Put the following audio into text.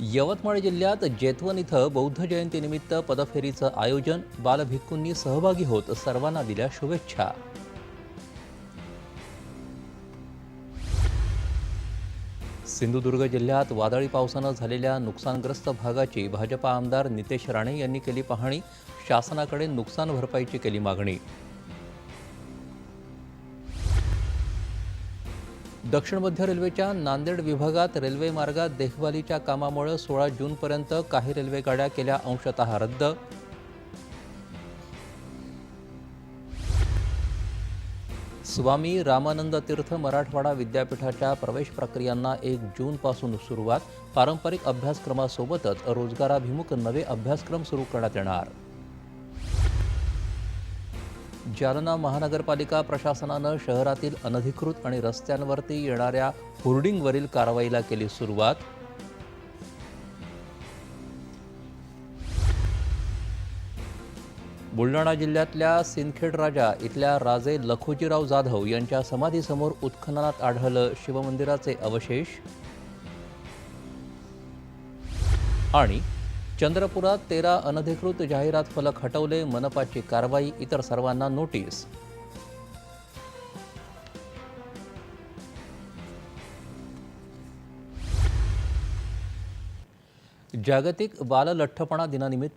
यवतमाळ जिल्ह्यात जेतवन इथं बौद्ध जयंतीनिमित्त पदफेरीचं आयोजन बालभिक्खूंनी सहभागी होत सर्वांना दिल्या शुभेच्छा. सिंधुदुर्ग जिल्ह्यात वादळी पावसानं झालेल्या नुकसानग्रस्त भागाची भाजपा आमदार नितेश राणे यांनी केली पाहणी शासनाकडे नुकसान भरपाईची केली मागणी. दक्षिण मध्य रेल्वेच्या नांदेड विभागात रेल्वे मार्गात देखभालीच्या कामामुळे सोळा जूनपर्यंत काही रेल्वे गाड्या केल्या अंशतः रद्द. स्वामी रामानंद तीर्थ मराठवाडा विद्यापीठाच्या प्रवेश प्रक्रियांना एक जूनपासून सुरुवात. पारंपरिक अभ्यासक्रमासोबतच रोजगाराभिमुख नवे अभ्यासक्रम सुरू करण्यात येणार. जालना महानगरपालिका प्रशासनानं शहरातील अनधिकृत आणि रस्त्यांवरती येणाऱ्या होर्डिंगवरील कारवाईला केली सुरुवात. बुलढाणा जिल्ह्यातल्या सिंदखेड राजा इथल्या राजे लखोजीराव जाधव यांच्या समाधीसमोर उत्खननात आढळलं शिवमंदिराचे अवशेष आणि चंद्रपुरात तेरा अनधिकृत जाहिरात फलक हटवले मनपाची कारवाई इतर सर्वांना नोटीस. जागतिक बाललठ्ठपणा दिनानिमित्त